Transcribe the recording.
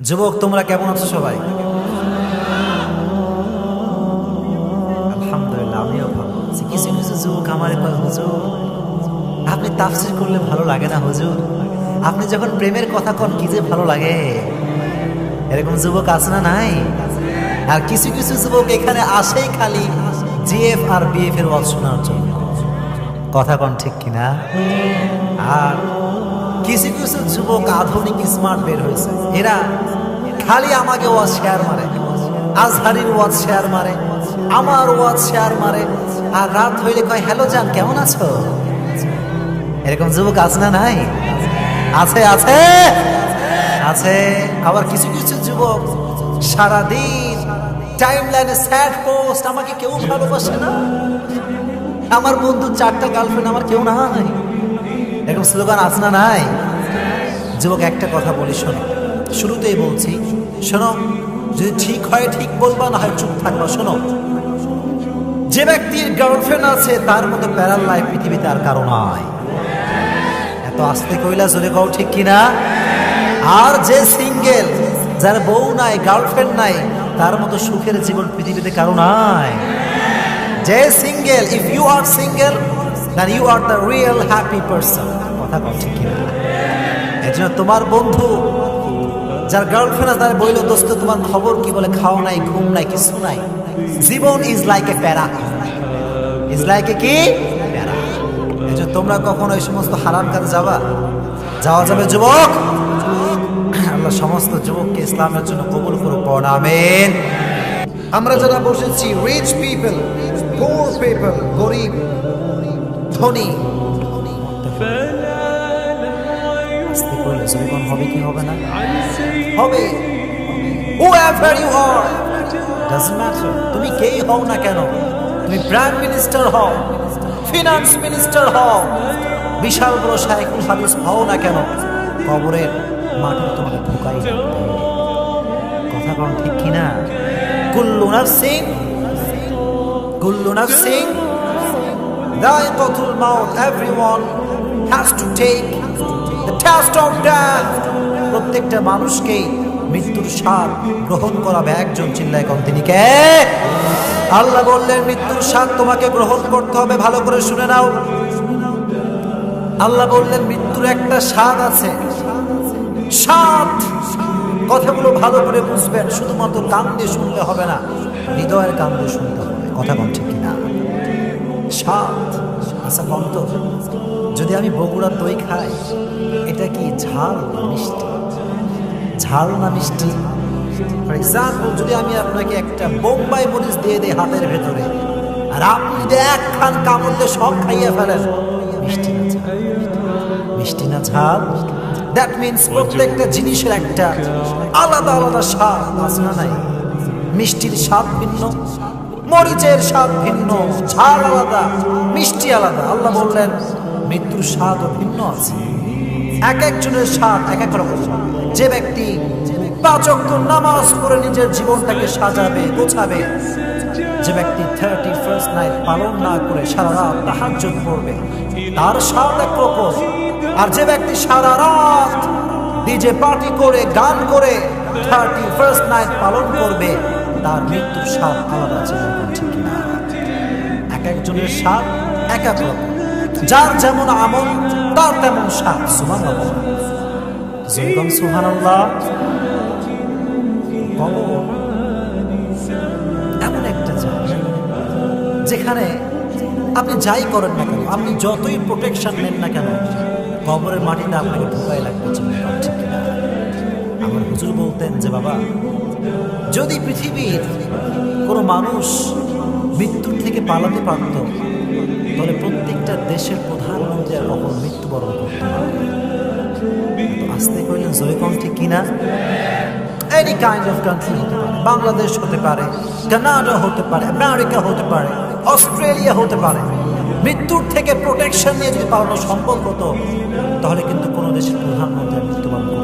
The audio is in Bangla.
যুবক, তোমরা কেমন আছো সবাই? আলহামদুলিল্লাহ, আমিও কিছু কিছু যুবক আমার আপনি তাফসির করলে ভালো লাগে না, হুজুর? আপনি যখন প্রেমের কথা কন, কি যে ভালো লাগে? এরকম যুবক আছে না নাই? আর কিছু কিছু যুবক এখানে আসেই খালি জিএফ আর বিএফ এর ওয়াজ শোনার জন্য। কথা কন ঠিক কিনা? আর কিছু কিছু যুবক আধুনিক স্মার্ট বের হয়েছে। এরা খালি আমাকে ওয়াজ শেয়ার মারে। আজহারির ওয়াজ শেয়ার মারে, আমার ওয়াজ শেয়ার মারে। আর রাত হইলে কয়, হ্যালো জান, কেমন আছো? এরকম যুবক আছে না নাই? আছে আছে আছে। আবার কিছু কিছু যুবক সারাদিন টাইম লাইনে স্যাড পোস্ট, আমাকে কেউ ভালোবাসে না? আমার বন্ধু চারটা গার্লফ্রেন্ড, আমার কেউ নাই? এরকম স্লোগান আছে না নাই? যুবক, একটা কথা বলি, শোনো। শুরুতেই বলছি, শোনো, যদি ঠিক হয়, ঠিক বলবা, না হয় চুপ থাকবা, শোনো। যে ব্যক্তির গার্লফ্রেন্ড আছে, তার মতো প্যারাল লাইফ পৃথিবীতে আর কারও নাই। এত আস্তে কইলা জোরে কও ঠিক কিনা? আর যে সিঙ্গেল যার বউ নাই গার্লফ্রেন্ড নাই, তার মতো সুখের জীবন পৃথিবীতে কারও নাই। যে single if you are single then you are the real happy person কথা কও ঠিক কিনা? এই জন্য তোমার বন্ধু, যার গার্লফ্রেন্ড আছে, তার বইল, দোস্ত, তোমার খবর কি বলে? খাও নাই, ঘুম নাই, কিছু নাই। জীবন ইজ লাইক এ প্যারা ইজ লাইক এ কি? প্যারা তোমরা কখনো এই সমস্ত হারাম কাজে যাবা? যাওয়া যাবে, যুবক। আল্লাহ সমস্ত যুবককে ইসলামের জন্য কবুল করুক, পড়া আমরা যারা বসেছি রিচ পিপল পোর পিপল গরিব, ধনী আস্তে করলে জরিমান হবে কি হবে না? হবে। Whoever you are, doesn't matter তুমি কেই হও না কেন? তুমি প্রাইম মিনিস্টার হও ফিনান্স মিনিস্টার হও বিশাল বড় শাইখুল হাদিস হও না কেন? কবরের মাটির তোমাকে ঢুকাই। কথা কম ঠিক কিনা? কুল্লু নাফসিং কুল্লু নাফসিং দায়িকাতুল মাউত everyone has to take of প্রত্যেকটা মানুষকেই মৃত্যুর স্বাদ গ্রহণ করাবে একজন চিল্লায় কম তিনি কে? আল্লাহ বললেন, মৃত্যুর স্বাদ তোমাকে গ্রহণ করতে হবে। ভালো করে শুনে নাও। আল্লাহ বললেন, মৃত্যুর একটা স্বাদ আছে। স্বাদ। কথাগুলো ভালো করে বুঝবেন। শুধুমাত্র কান দিয়ে শুনলে হবে না, হৃদয়ের কান দিয়ে শুনতে হবে। কথা কম ঠিক কিনা? স্বাদ আচ্ছা কন্ত যদি আমি বগুড়ার দই খাই এটা কি ঝাল না মিষ্টি? ঝাল না মিষ্টি? ফর এক্সাম্পল যদি আমি আপনাকে একটা বোম্বাই মরিচ দিয়ে দিই হাতের ভেতরে আর আপনি যদি এক খান কামড়লে সব খাইয়ে ফেলেন মিষ্টি না ঝাল? মিষ্টি না ঝাল? দ্যাট মিনস প্রত্যেকটা জিনিসের একটা আলাদা আলাদা স্বাদ আছে না নাই? মিষ্টির স্বাদ ভিন্ন মরিচের স্বাদ ভিন্ন, ঝাল আলাদা, মিষ্টি আলাদা। আল্লাহ বললেন, মৃত্যুর স্বাদও ভিন্ন আছে। এক একজনের স্বাদ এক এক রকম। যে ব্যক্তি পাঁচ অক্ট নামাজ পড়ে নিজের জীবনটাকে সাজাবে, গোছাবে, যে ব্যক্তি থার্টি ফার্স্ট নাইট পালন না করে সারা রাত তাহাজ্জুদ পড়বে, তার স্বাদ এক রকম। আর যে ব্যক্তি সারা রাত ডিজে পার্টি করে, গান করে থার্টি ফার্স্ট নাইট পালন করবে তার মৃত্যুর স্বাদ আলাদা বলুন ঠিক কিনা এক একজনের স্বাদ এক এক রকম। যার যেমন আমল, তার তেমন স্বাদ সুমান যেরকম সুহান আল্লাহ এমন একটা জায়গা যেখানে আপনি যাই করেন না কেন, আপনি যতই প্রোটেকশন নেন না কেন, কবরের মাটিতে আপনাকে ঢুকাই লাগবে বলতেন যে, বাবা, যদি পৃথিবীর কোনো মানুষ মৃত্যুর থেকে পালাতে পারত, তাহলে প্রত্যেকটা দেশের প্রধানমন্ত্রী আর কখনো মৃত্যুবরণ করতে আসতে কইলেন জয়কম কিনা? এনি কাইন্ড অফ কান্ট্রি হতে পারে, বাংলাদেশ হতে পারে, কানাডা হতে পারে, আমেরিকা হতে পারে, অস্ট্রেলিয়া হতে পারে। মৃত্যুর থেকে প্রোটেকশন নিয়ে যদি পালানো সম্ভব হতো, তাহলে কিন্তু কোনো দেশের প্রধানমন্ত্রী মৃত্যুবরণ